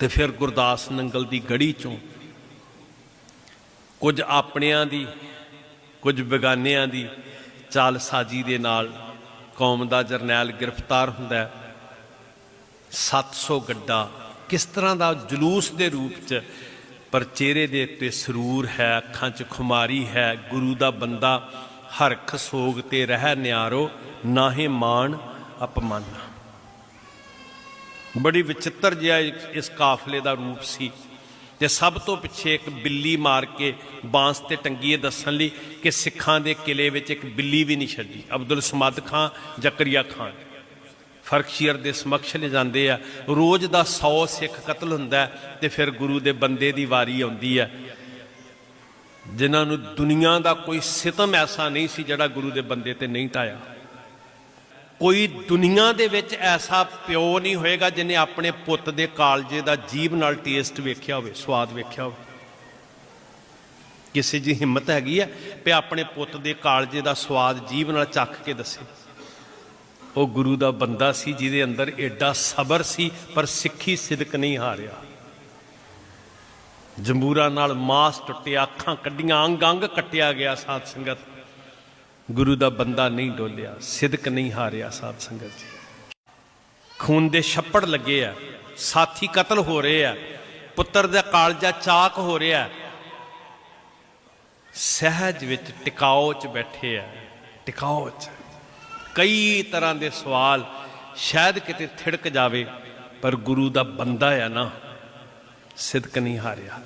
ਤੇ ਫਿਰ ਗੁਰਦਾਸ ਨੰਗਲ ਦੀ ਗੜੀ ਚੋਂ ਕੁਝ ਆਪਣਿਆਂ ਦੀ, ਕੁਝ ਬੇਗਾਨਿਆਂ ਦੀ ਚਾਲ ਸਾਜੀ ਦੇ ਨਾਲ ਕੌਮ ਦਾ ਜਰਨੈਲ ਗ੍ਰਿਫਤਾਰ ਹੁੰਦਾ ਹੈ। 700 ਗੱਡਾ ਕਿਸ ਤਰ੍ਹਾਂ ਦਾ ਜਲੂਸ ਦੇ ਰੂਪ ਚ ਪਰ ਚਿਹਰੇ ਦੇ ਉੱਤੇ ਸਰੂਰ ਹੈ, ਅੱਖਾਂ 'ਚ ਖੁਮਾਰੀ ਹੈ, ਗੁਰੂ ਦਾ ਬੰਦਾ ਹਰਖ ਸੋਗ ਤੇ ਰਹਿ ਨਿਆਰੋ ਨਾਹੇ ਮਾਣ ਅਪਮਾਨ। ਬੜੀ ਵਿਚਿੱਤਰ ਜਿਹਾ ਇਸ ਕਾਫਲੇ ਦਾ ਰੂਪ ਸੀ ਤੇ ਸਭ ਤੋਂ ਪਿੱਛੇ ਇੱਕ ਬਿੱਲੀ ਮਾਰ ਕੇ ਬਾਂਸ ਤੇ ਟੰਗੀਏ ਦੱਸਣ ਲਈ ਕਿ ਸਿੱਖਾਂ ਦੇ ਕਿਲੇ ਵਿੱਚ ਇੱਕ ਬਿੱਲੀ ਵੀ ਨਹੀਂ ਛੱਡੀ, ਅਬਦੁਲ ਸਮਦ ਖਾਂ, ਜ਼ਕਰੀਆ ਖਾਨ ਫਰਕਸ਼ੀਰ ਦੇ ਸਮਕਸ਼ ਲੈ ਜਾਂਦੇ ਆ, ਰੋਜ਼ ਦਾ 100 ਸਿੱਖ ਕਤਲ ਹੁੰਦਾ ਹੈ ਤੇ ਫਿਰ ਗੁਰੂ ਦੇ ਬੰਦੇ ਦੀ ਵਾਰੀ ਆਉਂਦੀ ਹੈ। ਜਿਨ੍ਹਾਂ ਨੂੰ ਦੁਨੀਆ ਦਾ ਕੋਈ ਸਿਤਮ ਐਸਾ ਨਹੀਂ ਸੀ ਜਿਹੜਾ ਗੁਰੂ ਦੇ ਬੰਦੇ ਤੇ ਨਹੀਂ ਟਾਇਆ। ਕੋਈ ਦੁਨੀਆ ਦੇ ਵਿੱਚ ਐਸਾ ਪਿਓ ਨਹੀਂ ਹੋਏਗਾ ਜਿਹਨੇ ਆਪਣੇ ਪੁੱਤ ਦੇ ਕਾਲਜੇ ਦਾ ਜੀਭ ਨਾਲ ਟੇਸਟ ਵੇਖਿਆ ਹੋਵੇ, ਸਵਾਦ ਵੇਖਿਆ ਹੋਵੇ। ਕਿਸੇ ਦੀ ਹਿੰਮਤ ਹੈਗੀ ਹੈ ਵੀ ਆਪਣੇ ਪੁੱਤ ਦੇ ਕਾਲਜੇ ਦਾ ਸਵਾਦ ਜੀਭ ਨਾਲ ਚੱਖ ਕੇ ਦੱਸੇ। ਉਹ ਗੁਰੂ ਦਾ ਬੰਦਾ ਸੀ, ਜਿਹਦੇ ਅੰਦਰ ਐਡਾ ਸਬਰ ਸੀ, ਪਰ ਸਿੱਖੀ ਸਿਦਕ ਨਹੀਂ ਹਾਰਿਆ। ਜੰਬੂਰਾ ਨਾਲ ਮਾਸ ਟੁੱਟਿਆ, ਅੱਖਾਂ ਕੱਢੀਆਂ ਅੰਗ ਅੰਗ ਕੱਟਿਆ ਗਿਆ ਸਾਧ ਸੰਗਤ। ਗੁਰੂ ਦਾ ਬੰਦਾ ਨਹੀਂ ਡੋਲਿਆ, ਸਿਦਕ ਨਹੀਂ ਹਾਰਿਆ ਸਾਧ ਸੰਗਤ ਜੀ। ਖੂਨ ਦੇ ਛੱਪੜ ਲੱਗੇ ਆ, ਸਾਥੀ ਕਤਲ ਹੋ ਰਹੇ ਆ, ਪੁੱਤਰ ਦਾ ਕਾਲਜਾ ਚਾਕ ਹੋ ਰਿਹਾ। ਸਹਿਜ ਵਿੱਚ ਟਿਕਾਓ ਚ ਬੈਠੇ ਆ, ਟਿਕਾਓ ਚ। ਕਈ ਤਰ੍ਹਾਂ ਦੇ ਸਵਾਲ ਸ਼ਾਇਦ ਕਿਤੇ ਥਿੜਕ ਜਾਵੇ, ਪਰ ਗੁਰੂ ਦਾ ਬੰਦਾ ਆ ਨਾ, ਸਿਦਕ ਨਹੀਂ ਹਾਰਿਆ।